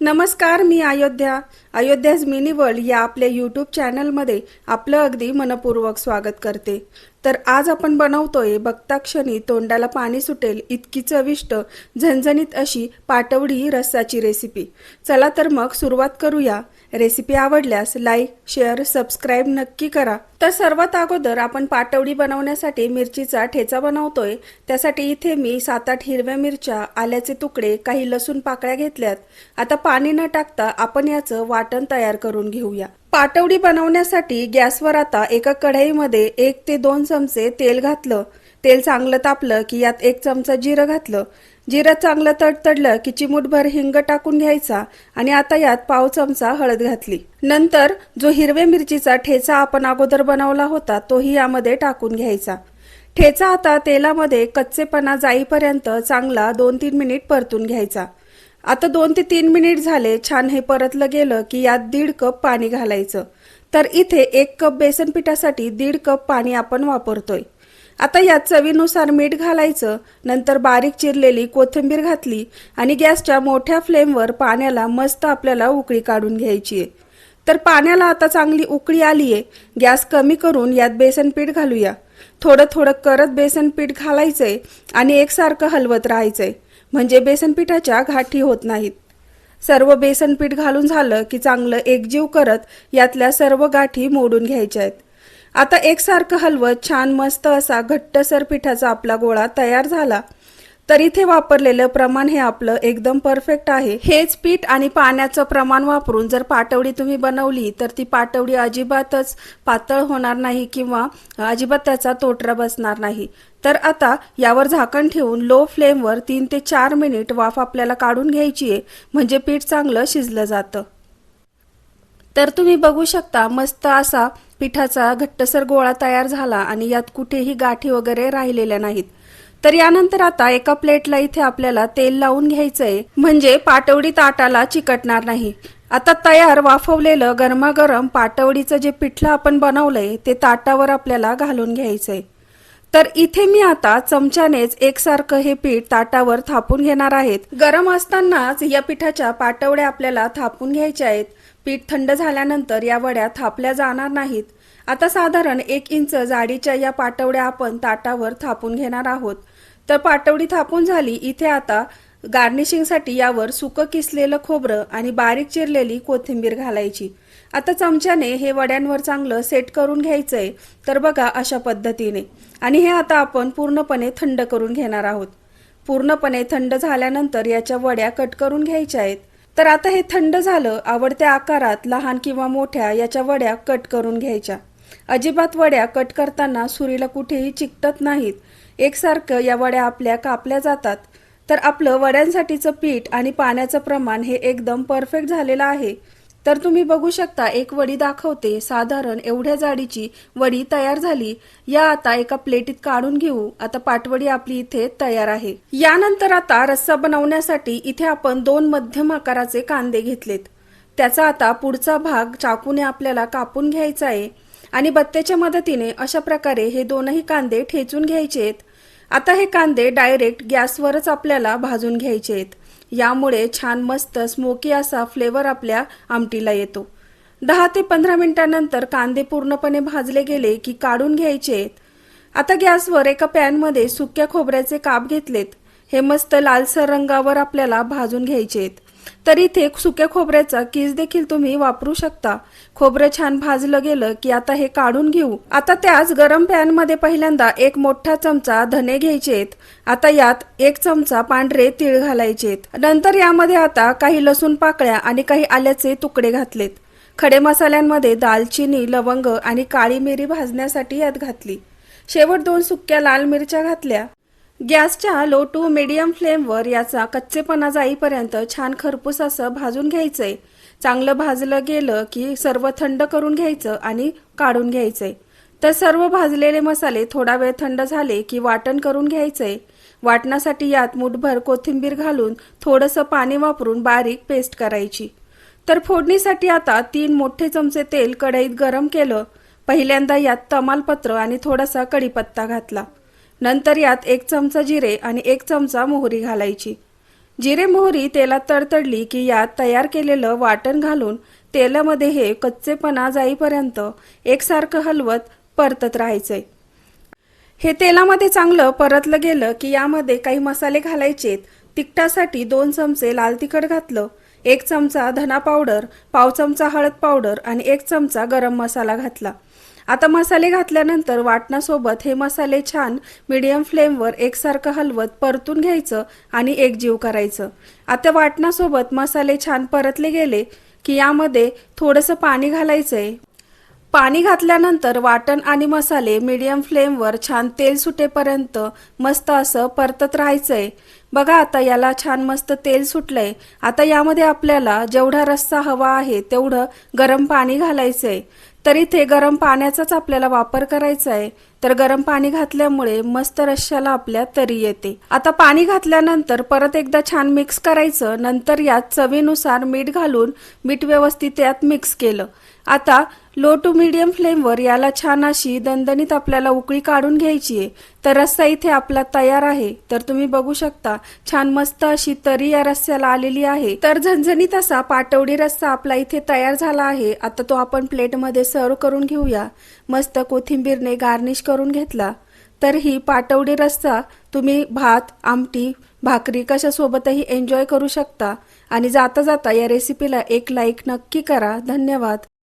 नमस्कार मी Ayodhya. Ayodhya's mini world या आपल्या यूट्यूब चॅनलमध्ये आपलं अगदी मनपूर्वक स्वागत करते. तर आज आपण बनवतोय बघता क्षणी तोंडाला पाणी सुटेल इतकी चविष्ट झणझणीत अशी पाटवडी रस्साची रेसिपी चला तर मग सुरुवात करूया. रेसिपी आवडल्यास लाईक शेअर सबस्क्राईब नक्की करा. तर सर्वात अगोदर आपण पाटवडी बनवण्यासाठी मिरचीचा ठेचा बनवतोय. त्यासाठी इथे मी सात आठ हिरव्या मिरच्या आल्याचे तुकडे काही लसूण पाकळ्या घेतल्यात. आता पाणी न टाकता आपण याचं वाटण तयार करून घेऊया. पाटवडी बनवण्यासाठी गॅसवर आता एका कढईमध्ये एक ते दोन चमचे तेल घातलं. तेल चांगलं तापलं की यात एक चमचा जिरं घातलं. जिरं चांगलं तडतडलं की चिमूटभर हिंग टाकून घ्यायचा आणि आता यात पाव चमचा हळद घातली. नंतर जो हिरव्या मिरचीचा ठेचा आपण अगोदर बनवला होता तोही यामध्ये टाकून घ्यायचा. ठेचा आता तेलामध्ये कच्चेपणा जाईपर्यंत चांगला दोन तीन मिनिट परतून घ्यायचा. आता दोन ते तीन मिनिट झाले छान हे परतलं गेलं की यात दीड कप पाणी घालायचं. तर इथे एक कप बेसन पिठासाठी दीड कप पाणी आपण वापरतोय. आता यात चवीनुसार मीठ घालायचं नंतर बारीक चिरलेली कोथिंबीर घातली आणि गॅसच्या मोठ्या फ्लेमवर पाण्याला मस्त आपल्याला उकळी काढून घ्यायची आहे. तर पाण्याला आता चांगली उकळी आली आहे गॅस कमी करून यात बेसन पीठ घालूया. थोडं थोडं करत बेसन पीठ घालायचंय आणि एकसारखं हलवत राहायचंय म्हणजे बेसन पिठाच्या गाठी होत नाहीत. सर्व बेसन पीठ घालून झालं की चांगलं एकजीव करत यातल्या सर्व गाठी मोडून घ्यायच्या आहेत. आता एकसारखं हलवत छान मस्त असा घट्टसर पिठाचा आपला गोळा तयार झाला. तर इथे वापरलेलं प्रमाण हे आपलं एकदम परफेक्ट आहे. हेच पीठ आणि पाण्याचं प्रमाण वापरून जर पाटवडी तुम्ही बनवली तर ती पाटवडी अजिबातच पातळ होणार नाही किंवा अजिबात त्याचा तोटरा बसणार नाही. तर आता यावर झाकण ठेवून लो फ्लेमवर तीन ते चार मिनिट वाफ आपल्याला काढून घ्यायची आहे म्हणजे पीठ चांगलं शिजलं जातं. तर तुम्ही बघू शकता मस्त असा पिठाचा घट्टसर गोळा तयार झाला आणि यात कुठेही गाठी वगैरे राहिलेल्या नाहीत. तर यानंतर आता एका प्लेटला इथे आपल्याला तेल लावून घ्यायचंय. म्हणजे पाटवडी ताटाला चिकटणार नाही. आता तयार वाफवलेलं गरमागरम पाटवडीचं जे पिठलं आपण बनवलंय ते ताटावर आपल्याला घालून घ्यायचंय. तर इथे मी आता चमच्यानेच एकसारखं हे पीठ ताटावर थापून घेणार आहेत. गरम असतानाच या पिठाच्या पाटवड्या आपल्याला थापून घ्यायच्या आहेत. पीठ थंड झाल्यानंतर या वड्या थापल्या जाणार नाहीत. आता साधारण एक इंच जाडीच्या या पाटवड्या आपण ताटावर थापून घेणार आहोत. तर पाटवडी थापून झाली इथे आता गार्निशिंगसाठी यावर सुकं किसलेलं खोबरं आणि बारीक चिरलेली कोथिंबीर घालायची. आता चमच्याने हे वड्यांवर चांगलं सेट करून घ्यायचंय. तर बघा अशा पद्धतीने. आणि हे आता आपण पूर्णपणे थंड करून घेणार आहोत. पूर्णपणे थंड झाल्यानंतर याच्या वड्या कट करून घ्यायच्या आहेत. तर आता हे थंड झालं आवडत्या आकारात लहान किंवा मोठ्या याच्या वड्या कट करून घ्यायच्या. अजिबात वड्या कट करताना सुरीला कुठेही चिकटत नाहीत. एकसारखं या वड्या आपल्या कापल्या जातात. तर आपलं वड्यांसाठीचं पीठ आणि पाण्याचं प्रमाण हे एकदम परफेक्ट झालेलं आहे. तर तुम्ही बघू शकता एक वडी दाखवते. साधारण एवढ्या जाडीची वडी तयार झाली. या आता एका प्लेटीत काढून घेऊ. आता पाटवडी आपली इथे तयार आहे. यानंतर आता रस्सा बनवण्यासाठी इथे आपण दोन मध्यम आकाराचे कांदे घेतलेत. त्याचा आता पुढचा भाग चाकूने आपल्याला कापून घ्यायचा आहे. आणि बत्त्याच्या मदतीने अशा प्रकारे हे दोनही कांदे ठेचून घ्यायचे आहेत आता हे कांदे डायरेक्ट गॅसवरच आपल्याला भाजून घ्यायचे आहेत यामुळे छान मस्त स्मोकी असा फ्लेवर आपल्या आमटीला येतो. दहा ते पंधरा मिनिटांनंतर कांदे पूर्णपणे भाजले गेले की काढून घ्यायचे आहेत आता गॅसवर एका पॅनमध्ये सुक्या खोबऱ्याचे काप घेतलेत. हे मस्त लालसर रंगावर आपल्याला भाजून घ्यायचे आहेत तर इथे सुक्या खोबऱ्याचा किस देखील तुम्ही वापरू शकता. खोबरं छान भाजलं गेलं की आता हे काढून घेऊ. आता त्याच गरम पॅनमध्ये पहिल्यांदा एक मोठा चमचा धने घ्यायचेत. आता यात एक चमचा पांढरे तीळ घालायचेत. नंतर यामध्ये आता काही लसूण पाकळ्या आणि काही आल्याचे तुकडे घातलेत. खडे मसाल्यांमध्ये दालचिनी लवंग आणि काळी मिरी भाजण्यासाठी यात घातली. शेवट दोन सुक्या लाल मिरच्या घातल्या. गॅसच्या लो टू मिडियम फ्लेमवर याचा कच्चेपणा जाईपर्यंत छान खरपूस असं भाजून घ्यायचंय. चांगलं भाजलं गेलं की सर्व थंड करून घ्यायचं आणि काढून घ्यायचंय. तर सर्व भाजलेले मसाले थोडा वेळ थंड झाले की वाटण करून घ्यायचंय. वाटणासाठी यात मुठभर कोथिंबीर घालून थोडंसं पाणी वापरून बारीक पेस्ट करायची. तर फोडणीसाठी आता तीन मोठे चमचे तेल कढईत गरम केलं. पहिल्यांदा यात तमालपत्र आणि थोडासा कढीपत्ता घातला. नंतर यात एक चमचा जिरे आणि एक चमचा मोहरी घालायची. जिरे मोहरी तेलात तडतडली की यात तयार केलेलं वाटण घालून तेलामध्ये हे कच्चेपणा जाईपर्यंत एकसारखं हलवत परतत राहायचंय. हे तेलामध्ये चांगलं परतलं गेलं की यामध्ये काही मसाले घालायचेत. तिखटासाठी दोन चमचे लाल तिखट घातलं. एक चमचा धना पावडर पाव चमचा हळद पावडर आणि एक चमचा गरम मसाला घातला. आता मसाले घातल्यानंतर वाटणासोबत हे मसाले छान मीडियम फ्लेमवर एकसारखं हलवत परतून घ्यायचं आणि एकजीव करायचं. आता वाटणासोबत मसाले छान परतले गेले की यामध्ये थोडंसं पाणी घालायचंय. पाणी घातल्यानंतर वाटण आणि मसाले मीडियम फ्लेमवर छान तेल सुटेपर्यंत मस्त असं परतत राहायचंय. बघा आता याला छान मस्त तेल सुटलंय. आता यामध्ये आपल्याला जेवढा रस्सा हवा आहे तेवढं गरम पाणी घालायचंय. तर इथे गरम पाण्याचाच आपल्याला वापर करायचा आहे तर गरम पाणी घातल्यामुळे मस्त रश्श्याला आपल्या तरी येते. आता पाणी घातल्यानंतर परत एकदा छान मिक्स करायचं. नंतर यात चवीनुसार मीठ घालून मीठ व्यवस्थित यात मिक्स केलं. आता लो टू मीडियम फ्लेमवर याला छान अशी दणदणीत आपल्याला उकळी काढून घ्यायची आहे तर रस्सा इथे आपला तयार आहे. तर तुम्ही बघू शकता छान मस्त अशी तरी या रस्स्याला आलेली आहे. तर झणझणीत असा पाटवडी रस्सा आपला इथे तयार झाला आहे. आता तो आपण प्लेटमध्ये सर्व करून घेऊया. मस्त कोथिंबीरने गार्निश करून घेतला. तर ही पाटवडी रस्सा तुम्ही भात आमटी भाकरी कशासोबतही एन्जॉय करू शकता. आणि जाता जाता या रेसिपीला एक लाईक नक्की करा. धन्यवाद.